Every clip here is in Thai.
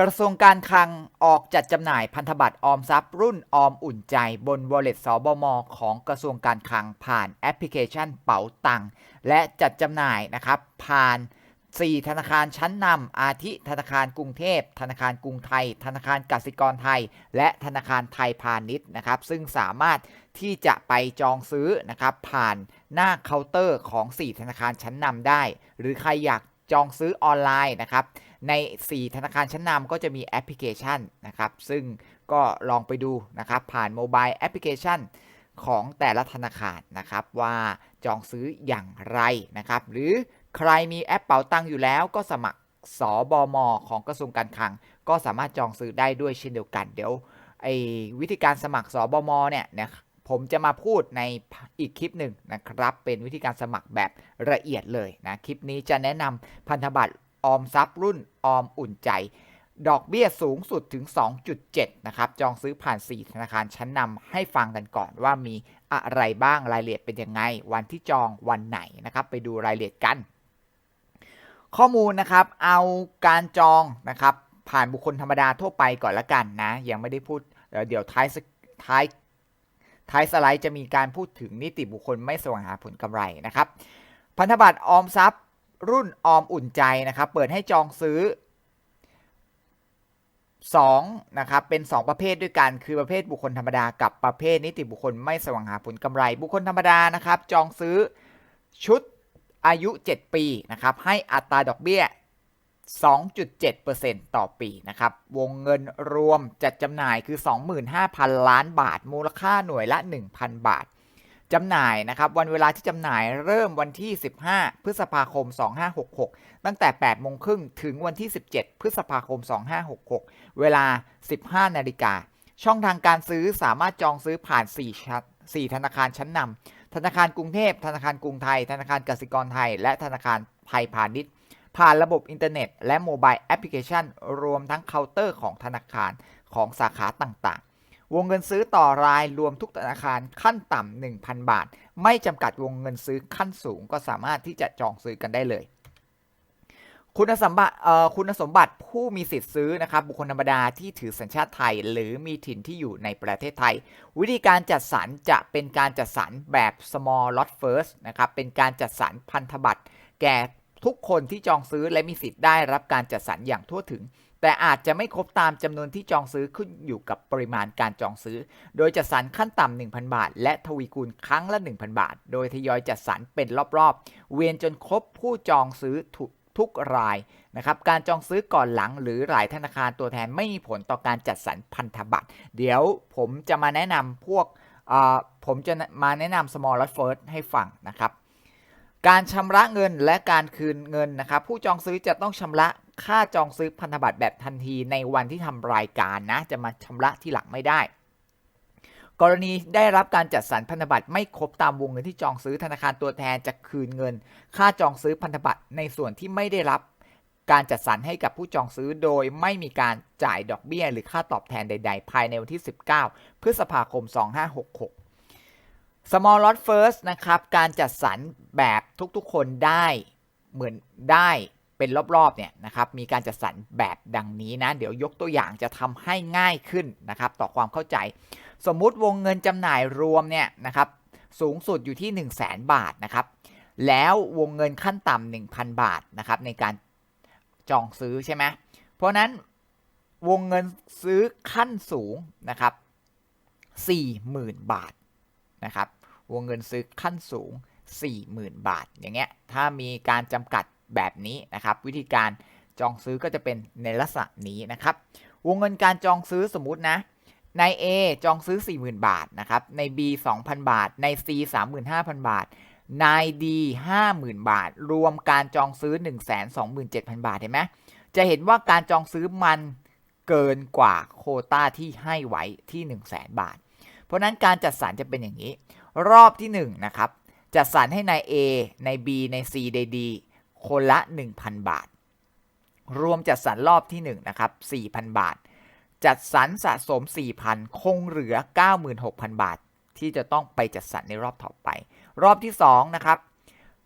กระทรวงการคลังออกจัดจำหน่ายพันธบัตรออมทรัพย์รุ่นออมอุ่นใจบน Wallet สบมของกระทรวงการคลังผ่านแอปพลิเคชันเป๋าตังและจัดจำหน่ายนะครับผ่าน 4 ธนาคารชั้นนำอาทิธนาคารกรุงเทพ ธนาคารกรุงไทย ธนาคารกสิกรไทย และธนาคารไทยพาณิชย์นะครับ ซึ่งสามารถที่จะไปจองซื้อนะครับผ่านหน้าเคาน์เตอร์ของ 4 ธนาคารชั้นนำได้ หรือใครอยาก จองซื้อออนไลน์นะครับ ใน 4 ธนาคารชั้นนำก็จะมีแอปพลิเคชันนะครับ ซึ่งก็ลองไปดูนะครับ ผ่านโมบายแอปพลิเคชันของแต่ละธนาคารนะครับ ว่าจองซื้ออย่างไรนะครับ หรือใครมีแอปเป๋าตังอยู่แล้วก็สมัครสบมของกระทรวงการคลัง ก็สามารถจองซื้อได้ด้วยเช่นเดียวกัน เดี๋ยวไอ้วิธีการสมัครสบมเนี่ยนะ ผมจะมาพูดในอีกคลิปหนึ่งนะครับ เป็นวิธีการสมัครแบบละเอียดเลยนะ คลิปนี้จะแนะนำพันธบัตรออมทรัพย์รุ่นออมอุ่นใจ ดอกเบี้ยสูงสุดถึง 2.7 นะครับ จองซื้อผ่าน 4 ธนาคารชั้นนำให้ฟังกันก่อนว่ามีอะไรบ้างรายละเอียดเป็นยังไง วันที่จองวันไหนนะครับ ไปดูรายละเอียดกัน ข้อมูลนะครับเอาการจองนะครับผ่านบุคคลธรรมดาทั่วไปก่อนละกันนะ ยังไม่ได้พูดเดี๋ยวท้ายท้าย ท้ายสไลด์จะมีการพูดถึงนิติบุคคลไม่แสวงหาผลกำไรนะครับ พันธบัตรออมทรัพย์ รุ่นออมอุ่นใจนะครับ เปิดให้จองซื้อ2นะครับเป็น 2 ประเภทด้วยกัน คือประเภทบุคคลธรรมดากับประเภทนิติบุคคลไม่แสวงหาผลกำไร บุคคลธรรมดานะครับ จองซื้อชุดอายุ 7 ปีนะครับให้อัตราดอกเบี้ย 2.7%ต่อปีนะครับ วงเงินรวมจัดจำหน่ายคือ 25,000 ล้านบาท มูลค่าหน่วยละ 1,000 บาทจำหน่ายนะครับ วันเวลาที่จำหน่ายเริ่มวันที่ 15 พฤษภาคม 2566 ตั้งแต่ 8 โมงครึ่งถึงวันที่ 17 พฤษภาคม 2566 เวลา 15 นาฬิกา ช่องทางการซื้อสามารถจองซื้อผ่าน4ชัด4ธนาคารชั้นนำธนาคารกรุงเทพ ธนาคารกรุงไทย ธนาคารกสิกรไทย และธนาคารไทยพาณิชย์ ผ่านระบบอินเทอร์เน็ต และโมบายแอปพลิเคชัน รวมทั้งเคาน์เตอร์ของธนาคารของสาขาต่างๆ วงเงินซื้อต่อรายรวมทุกธนาคารขั้นต่ำ1,000 บาท ไม่จำกัดวงเงินซื้อขั้นสูงก็สามารถที่จะจองซื้อกันได้เลยคุณสมบัติคุณสมบัติผู้มีสิทธิ์ซื้อนะครับบุคคลธรรมดาที่ถือสัญชาติไทย หรือมีถิ่นที่อยู่ในประเทศไทย วิธีการจัดสรรจะเป็นการจัดสรรแบบ small lot first นะครับเป็นการจัดสรรพันธบัตรแก่ ทุกคนที่จองซื้อและมีสิทธิ์ได้รับการจัดสรรอย่างทั่วถึง แต่อาจจะไม่ครบตามจำนวนที่จองซื้อขึ้นอยู่กับปริมาณการจองซื้อ โดยจัดสรรขั้นต่ำ1,000 บาท และทวีคูณครั้งละ 1,000 บาท โดยทยอยจัดสรรเป็นรอบๆ เวียนจนครบผู้จองซื้อทุกทุกรายนะครับการจองซื้อก่อนหลังหรือหลายธนาคารตัวแทนไม่มีผลต่อการจัดสรรพันธบัตร เดี๋ยวผมจะมาแนะนำพวกผมจะมาแนะนำ small lot first ให้ฟังนะครับ การชำระเงินและการคืนเงินนะครับผู้จองซื้อจะต้องชำระค่าจองซื้อพันธบัตรแบบทันทีในวันที่ทำรายการนะ จะมาชำระที่หลังไม่ได้ กรณีได้รับการจัดสรรพันธบัตรไม่ครบตามวงเงินที่จองซื้อธนาคารตัวแทนจะคืนเงิน ค่าจองซื้อพันธบัตรในส่วนที่ไม่ได้รับการจัดสรรให้กับผู้จองซื้อโดยไม่มีการจ่ายดอกเบี้ย หรือค่าตอบแทนใด ๆ ภายในวันที่ 19 พฤษภาคม 2566 small lot first นะครับ การจัดสรรแบบทุกๆคนได้เหมือนได้เป็นรอบๆเนี่ยนะครับมีการจัดสรรแบบดังนี้นะเดี๋ยวยกตัวอย่างจะทำให้ง่ายขึ้นนะครับต่อความเข้าใจ สมมุติวงเงินจำหน่ายรวมเนี่ยนะครับสูงสุดอยู่ที่ 1 0 0 0 0แบาทนะครับแล้ววงเงินขั้นต่ำ1,000 บาทนะครับในการจองซื้อใช่ไหมเพราะนั้นวงเงินซื้อขั้นสูงนะครับ40,000 บาทนะครับ วงเงินซื้อขั้นสูง 40,000 บาท อย่างเงี้ยถ้ามีการจำกัดแบบนี้นะครับวิธีการจองซื้อก็จะเป็นในลักษณะนี้นะครับวงเงินการจองซื้อสมมุตินะใน A จองซื้อ 40,000 บาทนะครับใน B 2,000 บาท ใน C 35,000 บาท ใน D 50,000 บาท รวมการจองซื้อ 127,000 บาทเห็นไหมจะเห็นว่าการจองซื้อมันเกินกว่าโคต้าที่ให้ไว้ที่ 100,000 บาท เพราะนั้นการจัดสรรจะเป็นอย่างนี้ รอบที่1นะครับจัดสรรให้ใน A ใน B ใน C ใน D คนละ 1,000 บาท รวมจัดสรรรอบที่1นะครับ4,000 บาท จัดสรรสะสม 4,000 คงเหลือ 96,000 บาท ที่จะต้องไปจัดสรรในรอบต่อไป รอบที่2นะครับ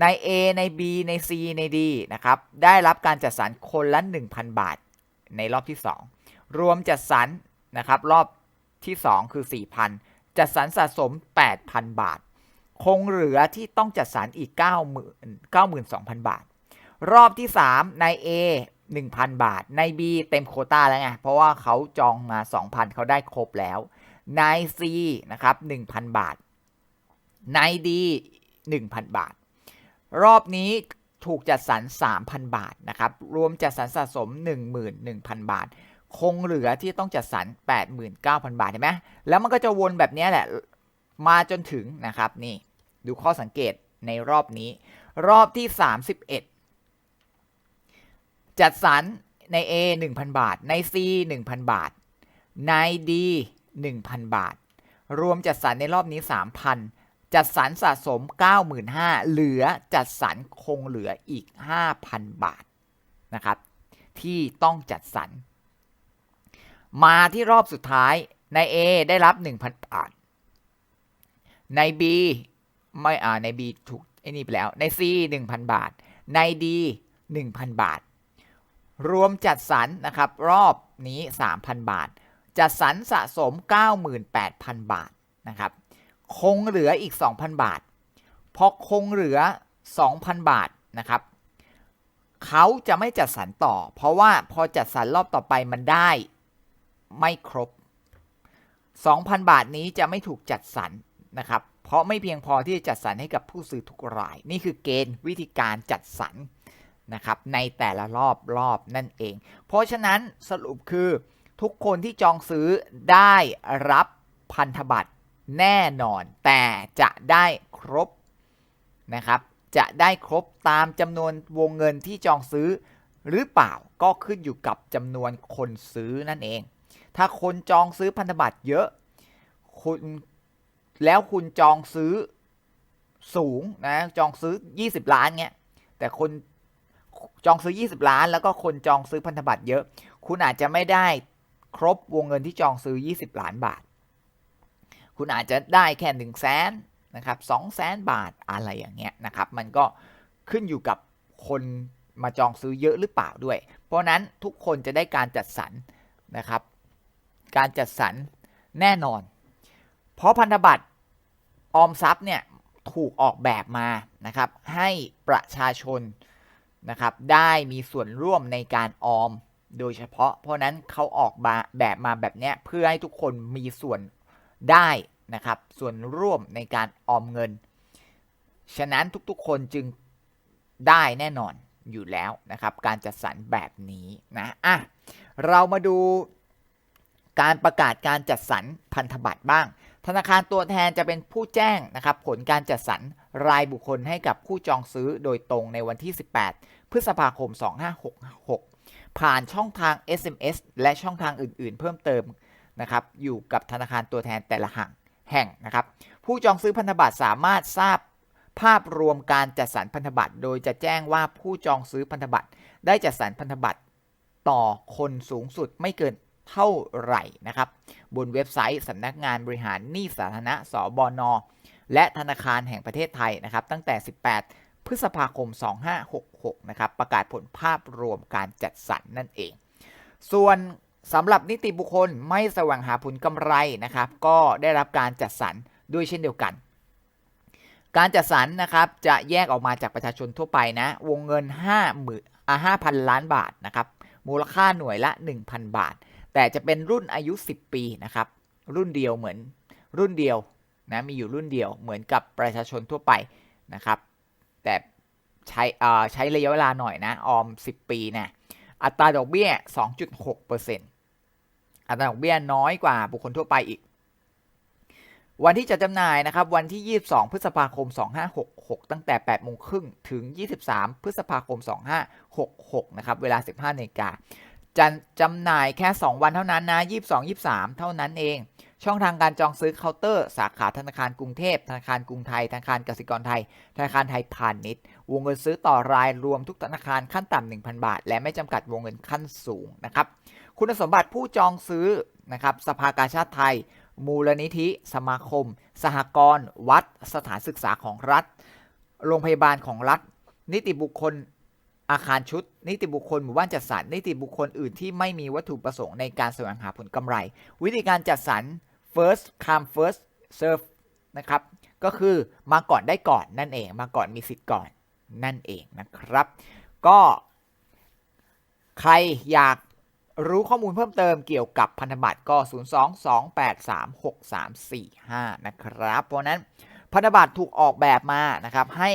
ใน A ใน B ใน C ใน D นะครับได้รับการจัดสรรคนละ 1,000 บาท ในรอบที่ 2 รวมจัดสรรนะครับรอบที่ 2 คือ 4,000 จัดสรรสะสม 8,000 บาท คงเหลือที่ต้องจัดสรรอีก 90,000 92,000 บาท รอบที่3ใน A 1,000 บาทใน B เต็มโคต้าแล้วไง เพราะว่าเขาจองมา 2,000 เขาได้ครบแล้วใน C นะครับ 1,000 บาทใน D 1,000 บาท รอบนี้ถูกจัดสรร 3,000 บาทนะครับ รวมจัดสรรสะสม 11,000 บาท คงเหลือที่ต้องจัดสรร 89,000 บาทเห็นไหมแล้วมันก็จะวนแบบนี้แหละ มาจนถึงนะครับนี่ดูข้อสังเกตในรอบนี้ รอบที่ 31 จัดสรรใน A 1,000 บาท ใน C 1,000 บาท ใน D 1,000 บาท รวมจัดสรรในรอบนี้ 3,000 จัดสรรสะสม 95,000เหลือจัดสรรคงเหลืออีก 5,000 บาทนะครับ ที่ต้องจัดสรร มาที่รอบสุดท้ายใน A ได้รับ 1,000 บาท ใน B ไม่อ่าใน B ถูกไอ้นี่ไปแล้ว ใน C 1,000 บาท ใน D 1,000 บาท รวมจัดสรรนะครับ รอบนี้ 3,000 บาท จัดสรรสะสม 98,000 บาทนะครับ คงเหลืออีก 2,000 บาท พอคงเหลือ 2,000 บาทนะครับเขาจะไม่จัดสรรต่อ เพราะว่าพอจัดสรรรอบต่อไปมันได้ ไม่ครบ 2,000 บาทนี้จะไม่ถูกจัดสรรนะครับ เพราะไม่เพียงพอที่จะจัดสรรให้กับผู้ซื้อทุกราย นี่คือเกณฑ์วิธีการจัดสรรนะครับในแต่ละรอบรอบนั่นเอง เพราะฉะนั้นสรุปคือทุกคนที่จองซื้อได้รับพันธบัตรแน่นอน แต่จะได้ครบนะครับ จะได้ครบตามจำนวนวงเงินที่จองซื้อหรือเปล่าก็ขึ้นอยู่กับจำนวนคนซื้อนั่นเอง ถ้าคนจองซื้อพันธบัตรเยอะคุณแล้วคุณจองซื้อสูงนะจองซื้อ 20 ล้านเงี้ยแต่คนจองซื้อ 20 ล้าน แล้วก็คนจองซื้อพันธบัตรเยอะ คุณอาจจะไม่ได้ครบวงเงินที่จองซื้อ 20 ล้านบาท คุณอาจจะได้แค่1 0 0 0 0แสนนะครับ2 0 0แสนบาทอะไรอย่างเงี้ยนะครับ มันก็ขึ้นอยู่กับคนมาจองซื้อเยอะหรือเปล่าด้วย เพราะนั้นทุกคนจะได้การจัดสรรนะครับ การจัดสรรแน่นอน เพราะพันธบัตรออมทรัพย์เนี่ยถูกออกแบบมานะครับ ให้ประชาชนนะครับได้มีส่วนร่วมในการออม โดยเฉพาะ เพราะนั้นเขาออกแบบมาแบบนี้เพื่อให้ทุกคนมีส่วนได้นะครับ ส่วนร่วมในการออมเงิน ฉะนั้นทุกๆคนจึงได้แน่นอนอยู่แล้วนะครับ การจัดสรรแบบนี้นะอะเรามาดู การประกาศการจัดสรรพันธบัตรบ้าง ธนาคารตัวแทนจะเป็นผู้แจ้งนะครับผลการจัดสรรรายบุคคลให้กับผู้จองซื้อโดยตรงในวันที่ 18 พฤษภาคม 2566 ผ่านช่องทาง SMS และช่องทางอื่น ๆ เพิ่มเติมนะครับอยู่กับธนาคารตัวแทนแต่ละแห่งแห่งนะครับ ผู้จองซื้อพันธบัตรสามารถทราบภาพรวมการจัดสรรพันธบัตร โดยจะแจ้งว่าผู้จองซื้อพันธบัตร ได้จัดสรรพันธบัตร ต่อคนสูงสุดไม่เกิน เท่าไหร่นะครับ บนเว็บไซต์สำนักงานบริหารหนี้สาธารณะสบน และธนาคารแห่งประเทศไทยนะครับ ตั้งแต่ 18 พฤษภาคม 2566 นะครับ ประกาศผลภาพรวมการจัดสรรนั่นเอง ส่วนสำหรับนิติบุคคลไม่แสวงหาผลกำไรนะครับ ก็ได้รับการจัดสรรด้วยเช่นเดียวกัน การจัดสรรนะครับจะแยกออกมาจากประชาชนทั่วไปนะ วงเงิน5หมื่นอ่า5,000 ล้านบาทนะครับ มูลค่าหน่วยละ 1,000 บาท แต่จะเป็นรุ่นอายุ 10 ปีนะครับ รุ่นเดียวเหมือนรุ่นเดียวนะมีอยู่รุ่นเดียวเหมือนกับประชาชนทั่วไปนะครับ แต่ใช้ใช้ระยะเวลาหน่อยนะ ออม 10 ปีนะอัตราดอกเบี้ย 2.6%อัตราดอกเบี้ยน้อยกว่าบุคคลทั่วไปอีก วันที่จะจำหน่ายนะครับ วันที่ 22 พฤษภาคม 2566 ตั้งแต่ 8 โมงครึ่งถึง 23 พฤษภาคม 2566 นะครับ เวลา 15นาฬิกา จะจำหน่ายแค่ 2 วันเท่านั้นนะ 22 23 เท่านั้นเอง ช่องทางการจองซื้อเคาน์เตอร์ สาขาธนาคารกรุงเทพ ธนาคารกรุงไทย ธนาคารกสิกรไทย ธนาคารไทยพาณิชย์ วงเงินซื้อต่อรายรวมทุกธนาคารขั้นต่ำ1,000 บาท และไม่จำกัดวงเงินขั้นสูงนะครับ คุณสมบัติผู้จองซื้อนะครับ สภากาชาติไทย มูลนิธิ สมาคม สหกรณ์ วัด สถานศึกษาของรัฐ โรงพยาบาลของรัฐ นิติบุคคล อาคารชุด นิติบุคคลหมู่บ้านจัดสรรนิติบุคคลอื่นที่ไม่มีวัตถุประสงค์ในการแสวงหาผลกำไร วิธีการจัดสรร first come first serve นะครับ ก็คือมาก่อนได้ก่อนนั่นเอง มาก่อนมีสิทธิ์ก่อนนั่นเองนะครับ ก็ใครอยากรู้ข้อมูลเพิ่มเติมเกี่ยวกับพันธบัตรก็ 022836345 นะครับ เพราะฉะนั้นพันธบัตรถูกออกแบบมานะครับให้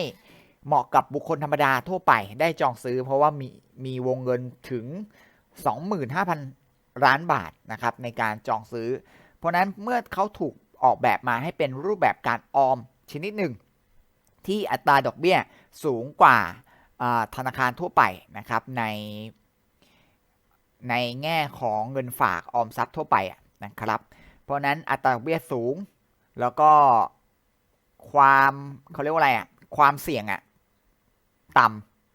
เหมาะกับบุคคลธรรมดาทั่วไปได้จองซื้อ เพราะว่ามีมีวงเงินถึง 25,000 ล้านบาทนะครับในการจองซื้อ เพราะนั้นเมื่อเขาถูกออกแบบมาให้เป็นรูปแบบการออมชนิดหนึ่ง ที่อัตราดอกเบี้ยสูงกว่าธนาคารทั่วไปนะครับใน ในแง่ของเงินฝากออมทรัพย์ทั่วไปนะครับ เพราะฉะนั้นอัตราดอกเบี้ยสูง แล้วก็ความเขาเรียกว่าอะไรอะความเสี่ยงอะ ต่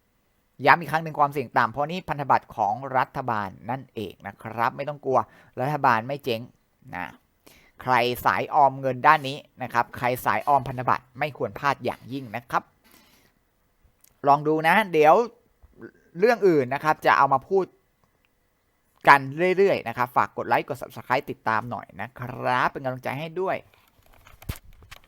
ำย้ำอีกครั้งหนึ่งความเสี่ยงต่ำเพราะนี่พันธบัตรของรัฐบาลนั่นเองนะครับ ไม่ต้องกลัวรัฐบาลไม่เจ๊งนะใครสายออมเงินด้านนี้นะครับ ใครสายออมพันธบัตรไม่ควรพลาดอย่างยิ่งนะครับ ลองดูนะ เดี๋ยวเรื่องอื่นนะครับ จะเอามาพูดกันเรื่อยๆนะครับ ฝากกดไลค์กด Subscribe ติดตามหน่อยนะครับ เป็นกำลังใจให้ด้วย